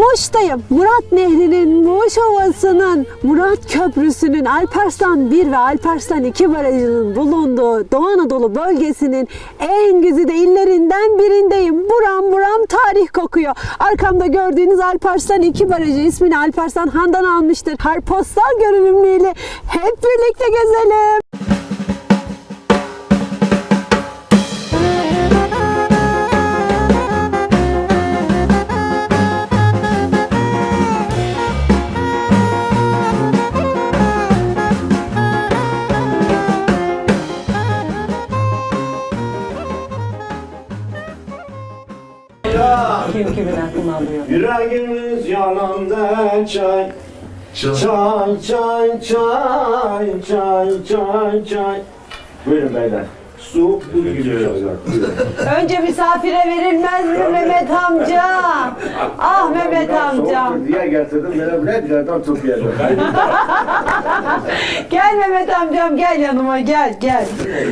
Muş'tayım. Murat Nehri'nin, Muş Ovası'nın, Murat Köprüsü'nün, Alparslan 1 ve Alparslan 2 barajının bulunduğu Doğu Anadolu bölgesinin en güzide illerinden birindeyim. Buram buram tarih kokuyor. Arkamda gördüğünüz Alparslan 2 barajı ismini Alparslan Han'dan almıştır. Harpostal görünümlüyle hep birlikte gezelim. Çay çay çay çay çay çay Buyurun beyler Su buz gibi. Önce misafire verilmez mi Mehmet amca? Ah Mehmet amcam. Soğuktur diye getirdim böyle biletlerden toplayacağım Gel Mehmet amcam gel yanıma gel gel.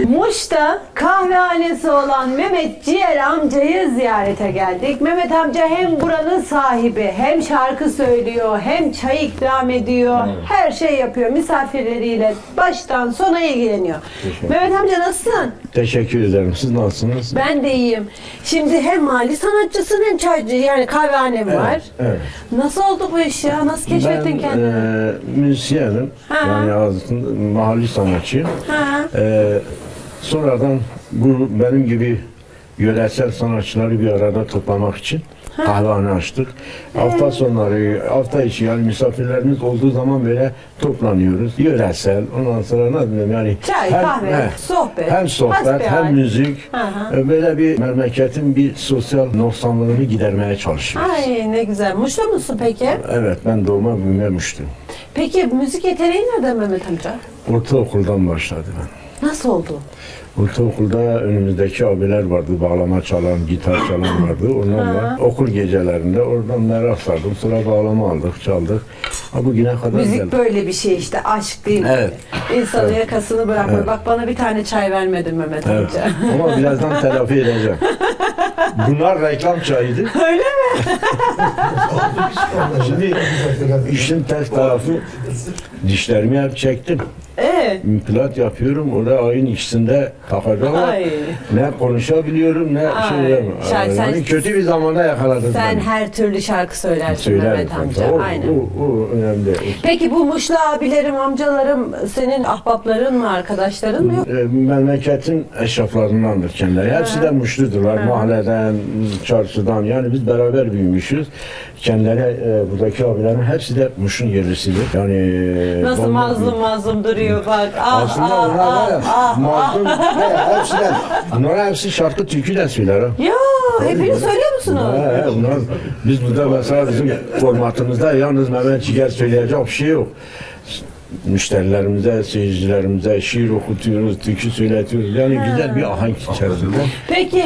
Muş'ta kahvehanesi olan Mehmet Ciğer amcayı ziyarete geldik. Mehmet amca hem buranın sahibi hem şarkı söylüyor hem çay ikram ediyor. Her şey yapıyor misafirleriyle baştan sona ilgileniyor. Mehmet amca nasılsın? Teşekkür ederim siz nasılsınız? Ben de iyiyim. Şimdi hem mali sanatçısın hem çaycı yani kahvehanem var. Evet Nasıl oldu bu iş ya? Nasıl keşfettin ben kendini? e, müzisyenim Ha. yani aslında mahalli sanatçıyım Ha. e, sonradan bu benim gibi yöresel sanatçıları bir arada toplamak için kahvehane açtık. Hafta sonları, hafta içi yani misafirlerimiz olduğu zaman böyle toplanıyoruz. Yöresel, ondan sonra ne bileyim yani Çay, kahve, sohbet, hem sohbet, hasbihal. hem müzik. Hı hı. E, Böyle bir memleketin bir sosyal noksanlığını gidermeye çalışıyoruz. Ay ne güzel. Muşlu musun peki? Evet, ben doğma büyümemiştim. Peki müzik yeteneği nereden Mehmet amca? Ortaokuldan başladı ben. Nasıl oldu? Ortaokulda önümüzdeki abiler vardı, bağlama çalan, gitar çalan vardı. Onlarla okul gecelerinde oradan merak sardım. Sonra bağlama aldık, çaldık. Ha bugüne kadar Müzik geldi. böyle bir şey işte aşk değil mi? Evet. İnsanın yakasını bırakma. Evet. Bak bana bir tane çay vermedin Mehmet Evet. amca. Ama birazdan telafi edeceğim. Bunlar reklam çayıydı. Öyle mi? Şimdi işin ters tarafı dişlerimi hep çektim. İmplant yapıyorum. Orada ayın ikisinde ama Ay. Ne konuşabiliyorum ne Ay. şey yapıyorum. Şarkı- sen- Yani kötü bir zamanda yakaladın Sen beni. her türlü şarkı söylersin Söylerim Mehmet amca. O, Aynen. o, o önemli. Peki bu Muşlu abilerim, amcalarım senin ahbapların mı, arkadaşların mı? E, memleketin eşraflarındandır kendileri. Hepsi de muşludular. Mahalleden, çarşıdan. Yani biz beraber büyümüşüz. Kendileri, e, buradaki abilerin hepsi de Muş'un yerlisidir. Yani e, Nasıl bomba- mazlum mazlum duruyor bak. Ah, Aslında ah, bunlar var ya, ah, ah, mazlum, he, hepsinden. Bunlar hepsi şarkı türkü de söyler ha. Ya hepiniz söylüyor musunuz? He, he, bunlar, biz burada mesela bizim formatımızda yalnız Mehmet Ciger söyleyecek bir şey yok. Müşterilerimize, seyircilerimize şiir okutuyoruz, türkü söyletiyoruz. Yani güzel bir ahenk içerisinde Peki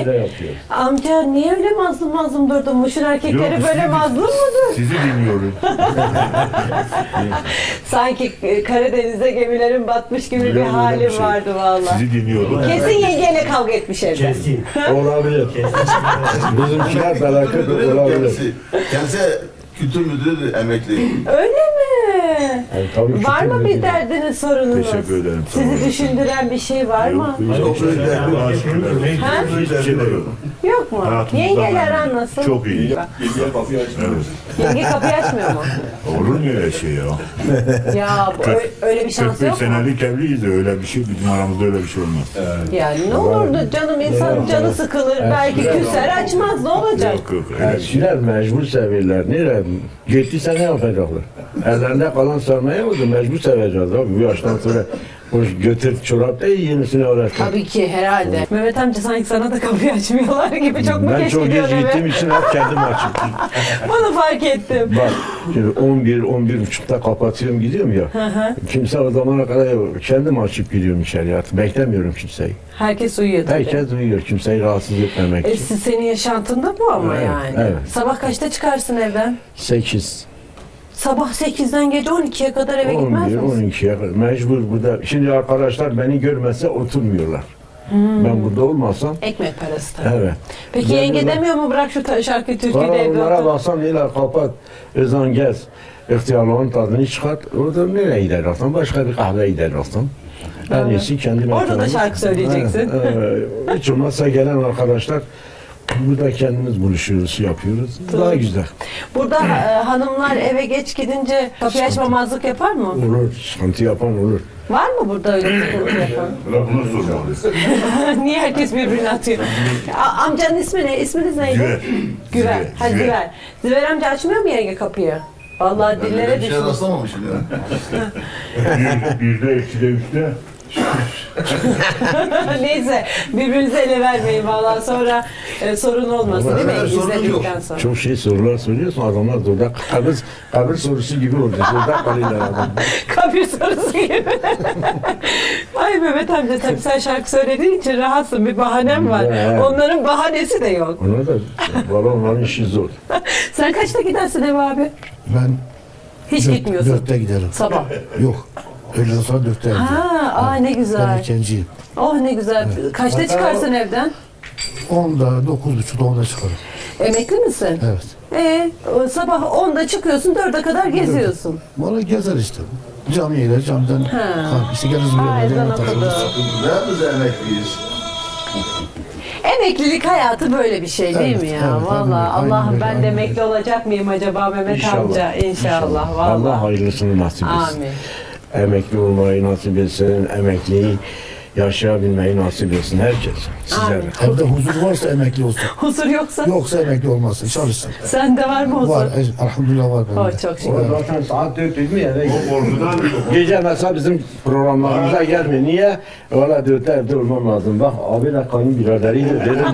amca niye öyle mazlum mazlum durdun? Muş'un erkekleri Yok, böyle sizi- mazlum mudur? Sizi dinliyorum. Sanki e, Karadeniz'de gemilerin batmış gibi bir halim bir şey. vardı valla. Sizi dinliyorum. Kesin yengeyle kavga etmiş evde. Kesin. Olabilir. Bizimkiler felaket olabilir. Kendisi, kendisi kültür müdürü emekli. Öyle mi? Yani Var mı bir derdiniz, sorununuz? Teşekkür ederim, sağ Sizi olun. düşündüren bir şey var mı? Yok, şey yok. Allah'a şükürler. Ha? Hiçbir şey de yok. Yok mu? Hayatımızda Yengeler aran nasıl? Çok iyi. Evet. Yenge kapıyı açmıyor mu? Olur mu öyle şey ya? Ya bu- öyle, öyle bir şans 45 yok mu? senelik evliyiz de öyle bir şey, bizim aramızda öyle bir şey olmaz. Yani ne olurdu canım insan canı sıkılır belki küser açmaz ne olacak? Yok yok öyle bir şey. Elçiler mecbur severler. Nereye? Gittiyse ne yapacaklar? Ellerinde kalan sarmaya mı? Mecbur seveceğiz abi. Bu yaştan sonra hoş götür çorap da yenisini öğret. Tabii ki herhalde. Mehmet amca sanki sana da kapıyı açmıyorlar gibi çok mu Ben geç çok geç gittiğim için hep kendim açıp Bunu fark ettim. Bak şimdi 11 11 buçukta kapatıyorum gidiyorum ya. Kimse o zamana kadar. Kendim açıp gidiyorum içeriye. artık. Beklemiyorum kimseyi. Herkes uyuyor tabii. Herkes uyuyor. Kimseyi rahatsız etmemek E, için. siz- senin yaşantında bu ama Evet, yani. evet. Sabah kaçta çıkarsın evden? 8 Sabah 8'den gece 12'ye kadar eve gitmez 11 misin? 12'ye kadar mecbur burada. Şimdi arkadaşlar beni görmese oturmuyorlar. Ben burada olmasam Ekmek parası tabii. evet. Peki Ben yenge demiyor mu bırak şu ta- şarkı türküyü Valla de evde onlara baksam neler kapat, ezan gez, ihtiyarlığın tadını çıkart. Orada nereye gider aslında? Başka bir kahve gider aslında. En iyisi kendi Orada da şarkı söyleyeceksin. Evet. Hiç olmazsa gelen arkadaşlar burada kendimiz buluşuyoruz, şey yapıyoruz. Daha güzel. Burada e, hanımlar eve geç gidince kapıyı açmamazlık yapar mı? Olur, sıkıntı yapan olur. Var mı burada öyle bir sıkıntı yapan? Ulan bunu sormalı. Niye herkes birbirine atıyor? A- amcanın ismi ne? İsminiz neydi? Güver. Güver. Ziver, Ha Ziver. Ziver. Ziver amca açmıyor mu yenge kapıyı? Vallahi Ben dillere şeye düşmüş. rastlamamışım ya. Bir, birde, ikide, üçte. Neyse birbirinize ele vermeyin vallahi sonra e, sorun olmasın değil mi? Evet, sorun yok. İzledikten sonra. Çok şey sorular soruyorsun adamlar orada kabir, kabir sorusu gibi oldu. Orada kalıyorlar adam. Kabir sorusu gibi. Ay Mehmet amca tabii sen şarkı söylediğin için rahatsın bir bahanem var. Onların bahanesi de yok. Ona da valla onların işi zor. Sen kaçta gidersin eve abi? Ben Hiç dört- gitmiyorsun. Dörtte giderim. Sabah. Yok. Sonra dörtte evdeyim. Ha, aa ne Ben güzel. erkenciyim. Oh ne güzel. Kaçta çıkarsın evden? Onda, dokuz buçukta onda çıkarım. Emekli misin? Evet. Ee, o sabah 10'da çıkıyorsun 4'e kadar geziyorsun. Bana gezer işte. Camiye gider, camiden kalk. İşte geliriz buraya. ezan yerine okudu. takılırız. Emekliyiz? Emeklilik hayatı böyle bir şey değil Evet, mi ya? evet, aynen öyle, aynen Allah'ım öyle, ben de emekli olacak mıyım acaba Mehmet İnşallah. amca? İnşallah. Vallahi. Allah hayırlısını nasip etsin. Amin. Emekli olmayı nasip etsin, emekliyi yaşayabilmeyi nasip etsin herkes. Sizlere. Amin. Evde huzur varsa emekli olsun. Huzur yoksa Yoksa emekli olmazsın. Çalışsın. sende var mı huzur? Var. e, Elhamdülillah var bende. Oh, çok şükür. O zaten saat 4 mi eve. Korkudan Gece mesela bizim programlarımıza gelmiyor. Niye? Valla dörtte evde olmam lazım. Bak abi de kayın biraderiyle dedim.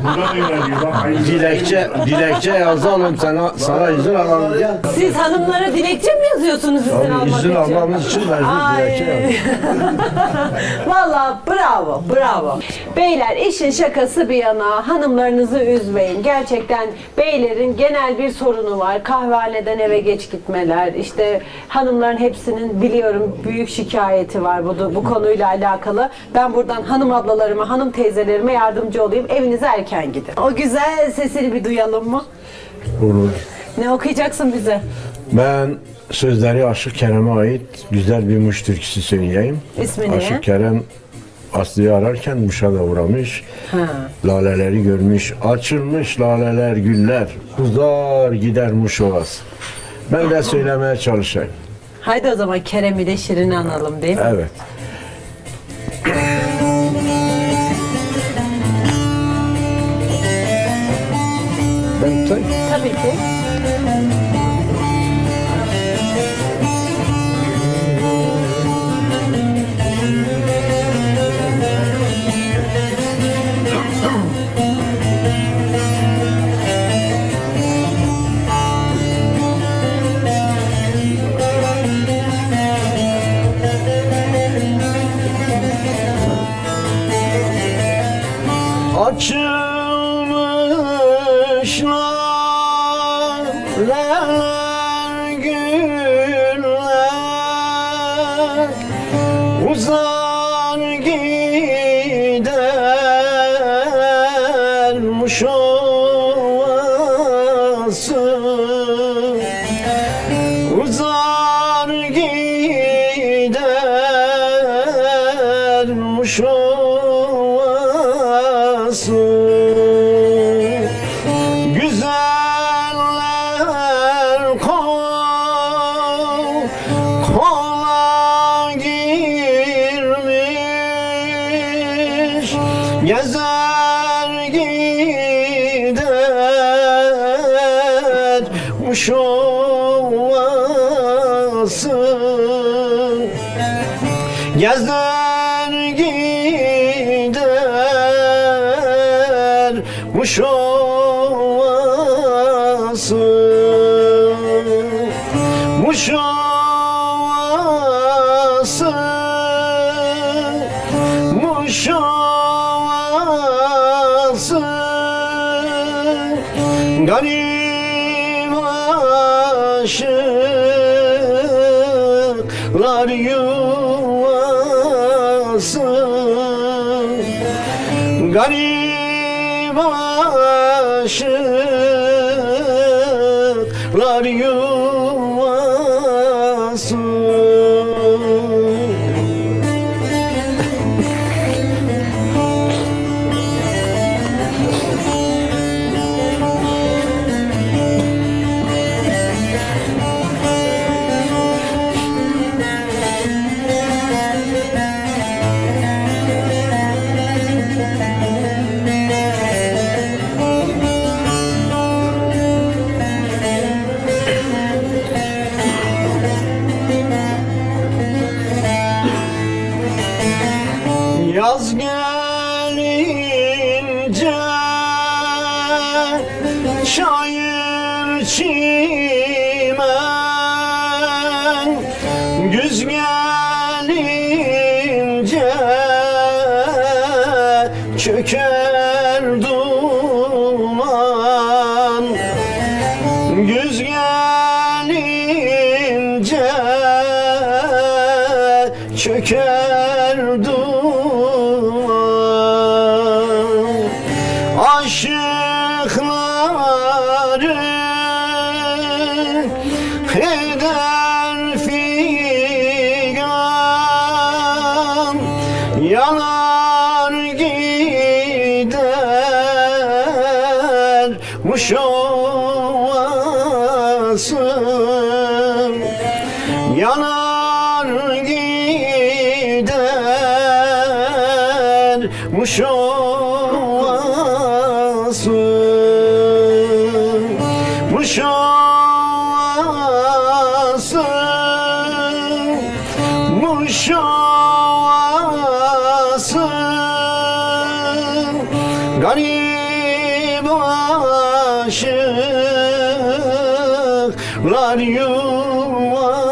Dilekçe, dilekçe yazalım sana, sana izin alalım gel. Siz hanımlara dilekçe mi yazıyorsunuz izin Abi almak izin için? almamız için mecbur dilekçe Ay. yazalım. Valla bravo, bravo. Beyler işin şakası bir yana hanımlarınızı üzmeyin. Gerçekten beylerin genel bir sorunu var. Kahvehaneden eve geç gitmeler. İşte hanımların hepsinin biliyorum büyük şikayeti var bu, bu konuyla alakalı. Ben buradan hanım ablalarıma, hanım teyzelerime yardımcı olayım. Evinize erken gidin. O güzel sesini bir duyalım mı? Olur. Ne okuyacaksın bize? Ben sözleri Aşık Kerem'e ait güzel bir Muş türküsü söyleyeyim. İsmi ne? Aşık Kerem Aslı'yı ararken Muş'a da uğramış. Ha. Laleleri görmüş, açılmış laleler güller. Uzar gider Muş ovası. Ben de söylemeye çalışayım. Haydi o zaman Kerem'i de Şirin'i analım değil mi? Evet. Ben tutayım. Tabii ki. Muş ovası Muş Garip aşıklar yuvası. Garip aşıklar yuvası Şair çimen Güz gelince Çöker duman. Güz gelince çöker duman. Aşıkları ovası Yanar gider Muş ovası Muş ovası Muş ovası Garip aşıklar yuvası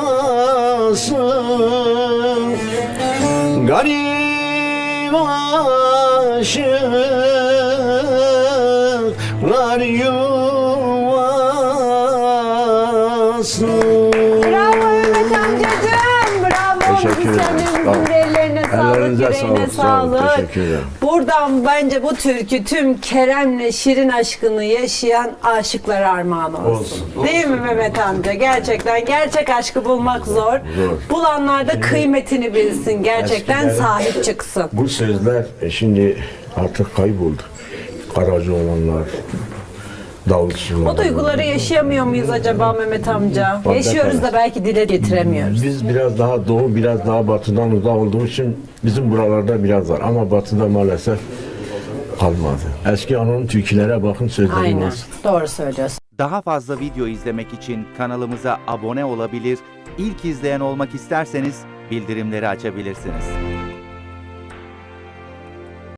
Garip aşıklar yuvası Bravo Mehmet amcacığım. Bravo. Teşekkür ederim. Senin Sağ olun. Sağlık, yüreğine sağlık, sağlık. Teşekkür ederim. Buradan bence bu türkü tüm Kerem'le Şirin aşkını yaşayan aşıklara armağan olsun. Olsun. Değil mi Mehmet amca? Gerçekten gerçek aşkı bulmak zor. Zor. Bulanlar da kıymetini bilsin. Gerçekten Eskilerin- sahip çıksın. Bu sözler e, şimdi artık kayboldu. Karacı olanlar, davulcu olanlar. O duyguları yaşayamıyor muyuz acaba Mehmet amca? Bak, Yaşıyoruz da belki dile getiremiyoruz. Biz biraz daha doğu, biraz daha batıdan uzak olduğu için bizim buralarda biraz var. Ama batıda maalesef kalmadı. Eski Anadolu türkülere bakın sözleri Aynen. nasıl. Doğru söylüyorsun. Daha fazla video izlemek için kanalımıza abone olabilir, ilk izleyen olmak isterseniz bildirimleri açabilirsiniz.